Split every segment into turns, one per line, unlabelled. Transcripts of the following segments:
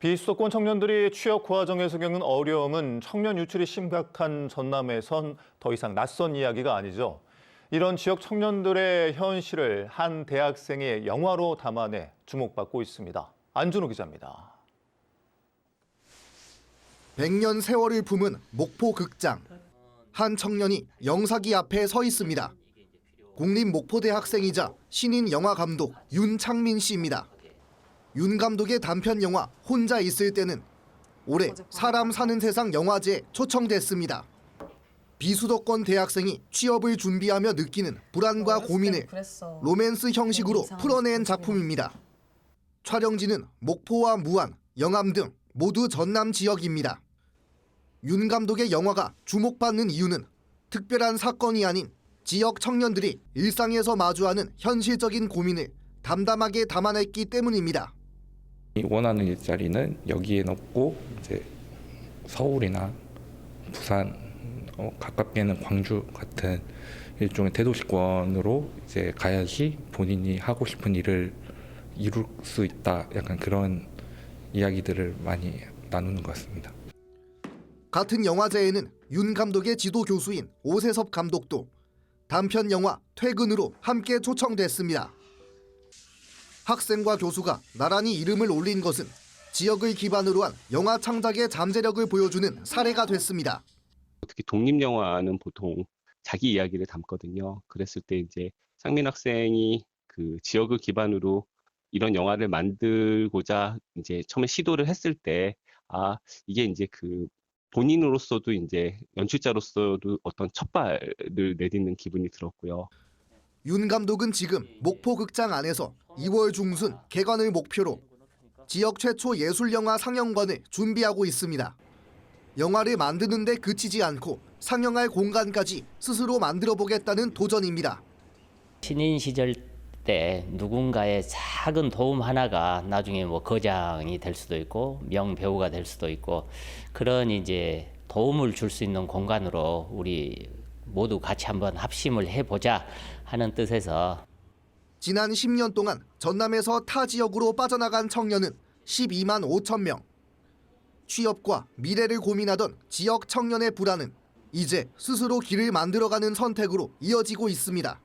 비수도권 청년들이 취업 과정에서 겪는 어려움은 청년 유출이 심각한 전남에선 더 이상 낯선 이야기가 아니죠. 이런 지역 청년들의 현실을 한 대학생이 영화로 담아내 주목받고 있습니다. 안준호 기자입니다.
100년 세월을 품은 목포 극장. 한 청년이 영사기 앞에 서 있습니다. 국립 목포대 학생이자 신인 영화 감독 윤창민 씨입니다. 윤 감독의 단편 영화 혼자 있을 때는 올해 사람 사는 세상 영화제에 초청됐습니다. 비수도권 대학생이 취업을 준비하며 느끼는 불안과 고민을 로맨스 형식으로 풀어낸 작품입니다. 촬영지는 목포와 무안, 영암 등 모두 전남 지역입니다. 윤 감독의 영화가 주목받는 이유는 특별한 사건이 아닌 지역 청년들이 일상에서 마주하는 현실적인 고민을 담담하게 담아냈기 때문입니다.
이 원하는 일자리는 여기에 없고 이제 서울이나 부산 어, 가깝게는 광주 같은 일종의 대도시권으로 이제 가야지 본인이 하고 싶은 일을 이룰 수 있다 약간 그런 이야기들을 많이 나누는 것 같습니다.
같은 영화제에는 윤 감독의 지도 교수인 오세섭 감독도 단편 영화 퇴근으로 함께 초청됐습니다. 학생과 교수가 나란히 이름을 올린 것은 지역을 기반으로 한 영화 창작의 잠재력을 보여주는 사례가 됐습니다.
특히 독립 영화는 보통 자기 이야기를 담거든요. 그랬을 때 이제 상민 학생이 그 지역을 기반으로 이런 영화를 만들고자 이제 처음에 시도를 했을 때 아, 이게 이제 그 본인으로서도 이제 연출자로서도 어떤 첫발을 내딛는 기분이 들었고요.
윤 감독은 지금 목포 극장 안에서 2월 중순 개관을 목표로 지역 최초 예술 영화 상영관을 준비하고 있습니다. 영화를 만드는데 그치지 않고 상영할 공간까지 스스로 만들어 보겠다는 도전입니다.
신인 시절 때 누군가의 작은 도움 하나가 나중에 뭐 거장이 될 수도 있고 명 배우가 될 수도 있고 그런 이제 도움을 줄 수 있는 공간으로 우리 모두 같이 한번 합심을 해보자 하는 뜻에서
지난 10년 동안 전남에서 타 지역으로 빠져나간 청년은 12만 5천 명. 취업과 미래를 고민하던 지역 청년의 불안은 이제 스스로 길을 만들어가는 선택으로 이어지고 있습니다.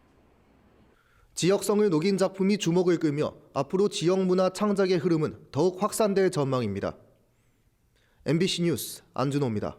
지역성을 녹인 작품이 주목을 끌며 앞으로 지역 문화 창작의 흐름은 더욱 확산될 전망입니다. MBC 뉴스 안준호입니다.